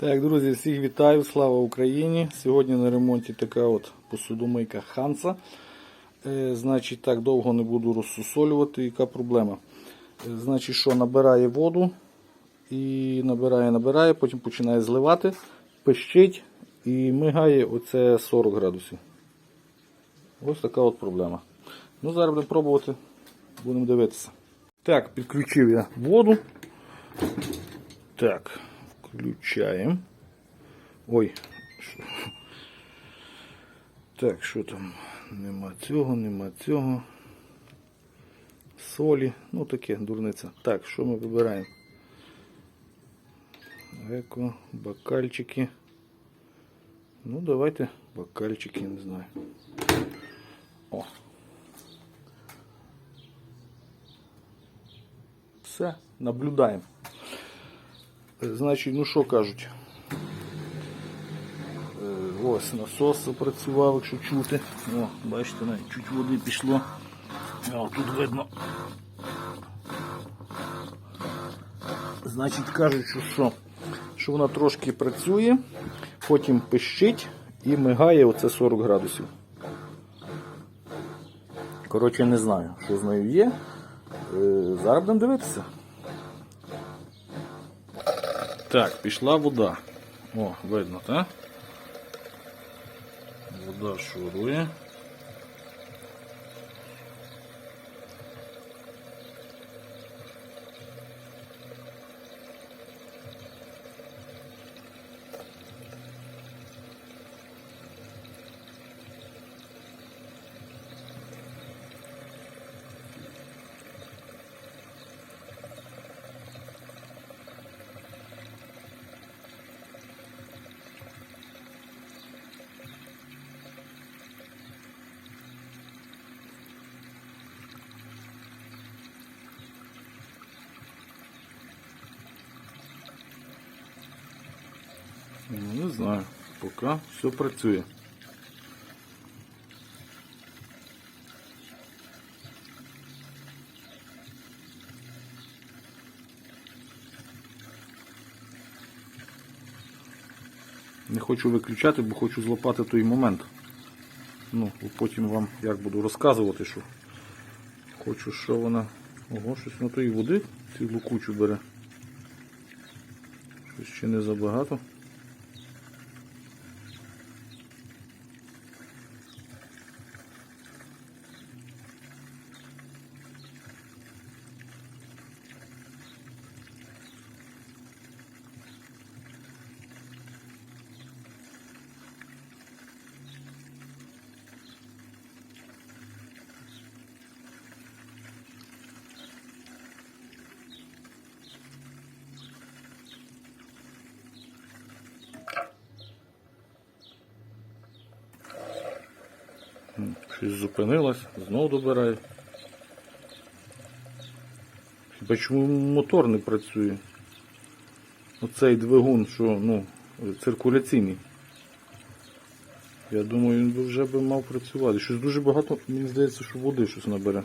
Так, друзі, всіх вітаю, слава Україні! Сьогодні на ремонті така от посудомийка Ханса. Е, значить, так довго не буду розсусолювати. Яка проблема? Е, значить, що набирає воду і набирає, набирає, потім починає зливати, пищить і мигає оце 40 градусів. Ось така от проблема. Ну, зараз будемо пробувати, будемо дивитися. Так, підключив я воду. Так, включаємо. Ой. що? Так, що там? Нема цього, нема цього. Солі. Ну таке, дурниця. Так, що ми вибираємо? Еко, бокальчики. Ну, давайте бокальчики, не знаю. О. Все, наблюдаємо. Значить, ну що кажуть? Е, Ось насос запрацював, якщо чути. О, бачите, навіть чуть води пішло. О, тут видно. Значить, кажуть, що, що, що вона трошки працює, потім пищить і мигає оце 40 градусів. Коротше, не знаю, що з нею є. Е, Зараз будемо дивитися. Так, пішла вода. О, видно, так? Вода шурує. Не знаю. Поки все працює. Не хочу виключати, бо хочу злопати той момент. Ну, потім вам як буду розказувати, що хочу, що вона. Ого, щось на тої води цілу кучу бере. Щось ще не забагато. Щось зупинилось, знову добирає. Хіба чому мотор не працює? Оцей двигун, що ну, циркуляційний. Я думаю, він вже би мав працювати. Щось дуже багато, мені здається, що води щось набере.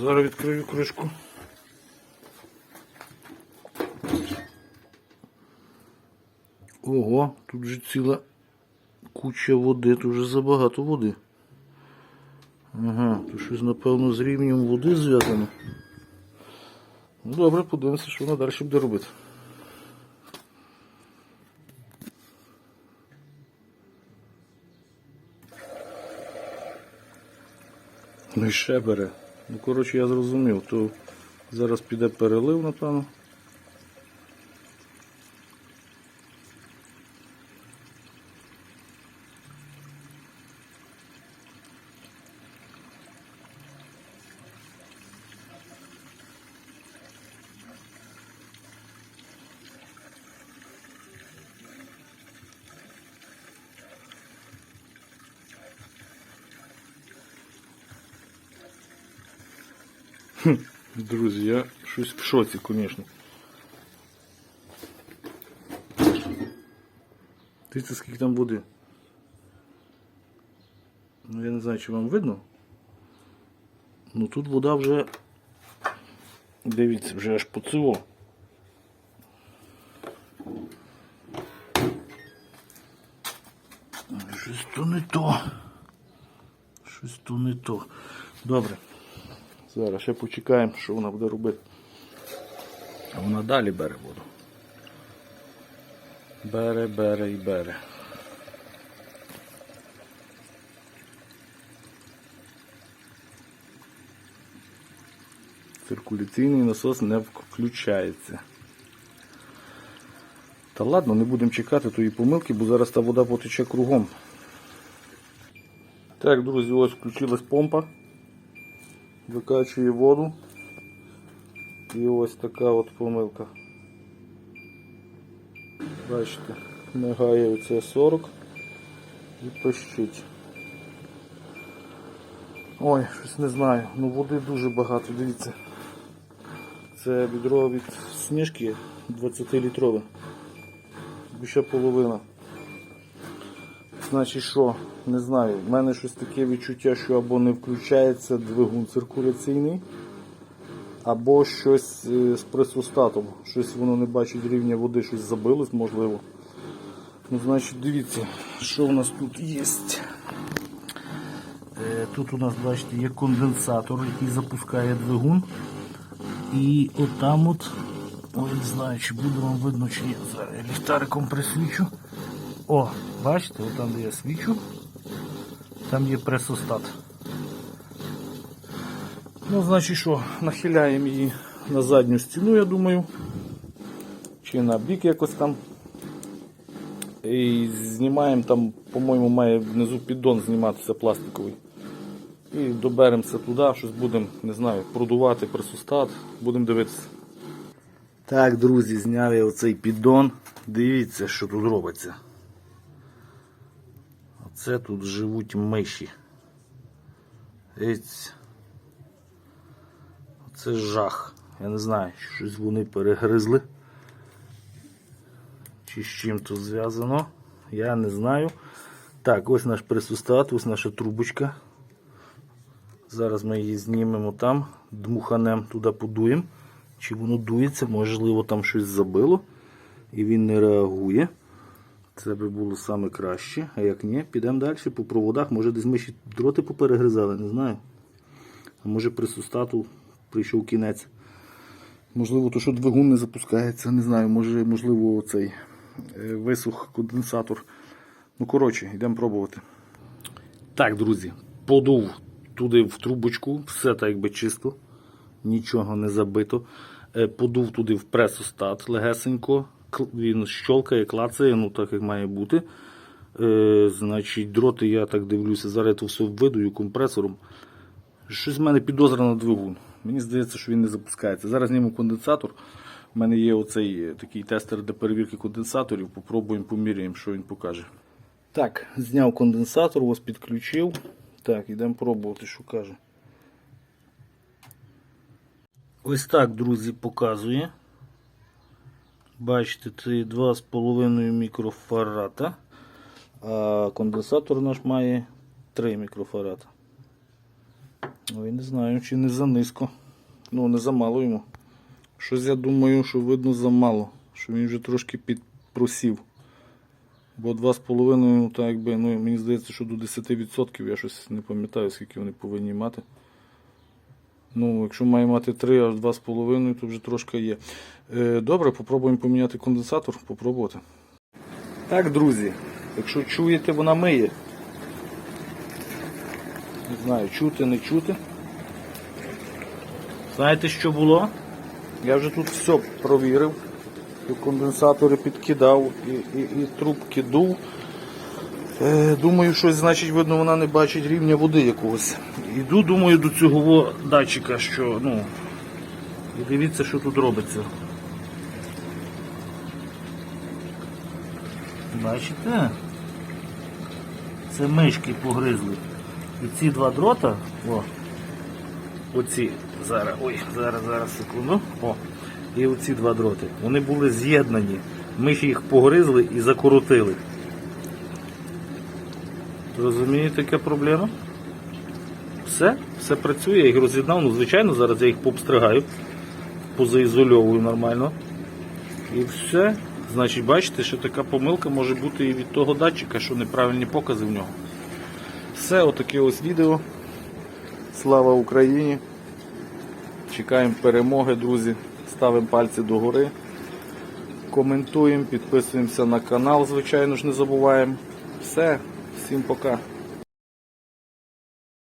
Зараз відкрию кришку. Ого, тут же ціла куча води, тут вже забагато води. Ага, тут щось, напевно, з рівнем води зв'язано. Ну добре, подивимося, що вона далі буде робити. Ну і ще бере. Ну, коротше, я зрозумів, то зараз піде перелив, напевно. Хм, друзі, я щось в шоці, звісно. Дивіться, скільки там води. Ну, Я не знаю, чи вам видно. Ну тут вода вже... Дивіться, вже аж по цього. Щось то не то. Щось то не то. Добре. Зараз ще почекаємо, що вона буде робити. А вона далі бере воду. Бере, бере і бере. Циркуляційний насос не включається. Та ладно, не будемо чекати тої помилки, бо зараз та вода потече кругом. Так, друзі, ось включилась помпа. Викачує воду. І ось така от помилка. Бачите, мигає оце 40 і пищить. Ой, щось не знаю. Ну води дуже багато, дивіться. Це відро від сніжки 20-літрове. Більше половина. Значить що, не знаю, в мене щось таке відчуття, що або не включається двигун циркуляційний, або щось е, з пресостатом. Щось воно не бачить рівня води, щось забилось, можливо. Ну, значить, дивіться, що у нас тут є. Е, Тут у нас, бачите, є конденсатор, який запускає двигун. І отам от, ой, не знаю, чи буде вам видно, чи ні. Зараз я ліхтариком присвічу. О, бачите, отам, де я свічу, там є пресостат. Ну, значить що, нахиляємо її на задню стіну, я думаю. Чи на бік якось там. І знімаємо там, по-моєму, має внизу піддон зніматися пластиковий. І доберемося туди, щось будемо, не знаю, продувати пресустат, будемо дивитися. Так, друзі, зняв я оцей піддон. Дивіться, що тут робиться. Оце тут живуть миші. Дивіться. Це жах. Я не знаю, щось вони перегризли. Чи з чим тут зв'язано, я не знаю. Так, ось наш пресустат, ось наша трубочка. Зараз ми її знімемо там, дмуханем туди подуємо. Чи воно дується, можливо, там щось забило і він не реагує. Це би було саме краще. А як ні, підемо далі по проводах. Може десь ми ще дроти поперегризали, не знаю. А може при сустату прийшов кінець. Можливо, то що двигун не запускається, не знаю, може, можливо, цей е, висух конденсатор. Ну, коротше, йдемо пробувати. Так, друзі, подув туди в трубочку, все так якби чисто, нічого не забито. Е, Подув туди в пресостат легесенько. Він щолкає, клацає, ну так як має бути. Е, значить, дроти, я так дивлюся, зараз я то все видую компресором. Щось в мене підозра на двигун. Мені здається, що він не запускається. Зараз зніму конденсатор. У мене є оцей е, такий тестер для перевірки конденсаторів. Попробуємо, поміряємо, що він покаже. Так, зняв конденсатор, ось підключив. Так, йдемо пробувати, що каже. Ось так, друзі, показує. Бачите, це 2,5 мікрофарата. А конденсатор наш має 3 мікрофарата. Ой, не знаю, чи не за низько. Ну, не за мало йому. Щось я думаю, що видно замало. Що він вже трошки підпросів. Бо 2,5, ну, так якби, ну, мені здається, що до 10% я щось не пам'ятаю, скільки вони повинні мати. Ну, якщо має мати 3, аж 2,5, то вже трошки є. Е, добре, попробуємо поміняти конденсатор, попробувати. Так, друзі, якщо чуєте, вона миє. Не знаю, чути, не чути. Знаєте, що було? Я вже тут все провірив. І конденсатори підкидав, і, і, і трубки дув. Е, думаю, щось значить, видно, вона не бачить рівня води якогось. Іду, думаю, до цього датчика, що, ну. І дивіться, що тут робиться. Бачите? Це мишки погризли. І ці два дрота, о, оці, зараз, ой, зараз, зараз, секунду. О, і оці два дроти. Вони були з'єднані. Миші їх погризли і закоротили. Розумієте, яка проблема? Все, все працює, я їх роз'єднав. Ну, звичайно, зараз я їх пообстригаю, позаізольовую нормально. І все. Значить, бачите, що така помилка може бути і від того датчика, що неправильні покази в нього. Все, отаке ось відео. Слава Україні! Чекаємо перемоги, друзі. Ставимо пальці догори. Коментуємо, підписуємося на канал, звичайно ж, не забуваємо. Все, всім пока.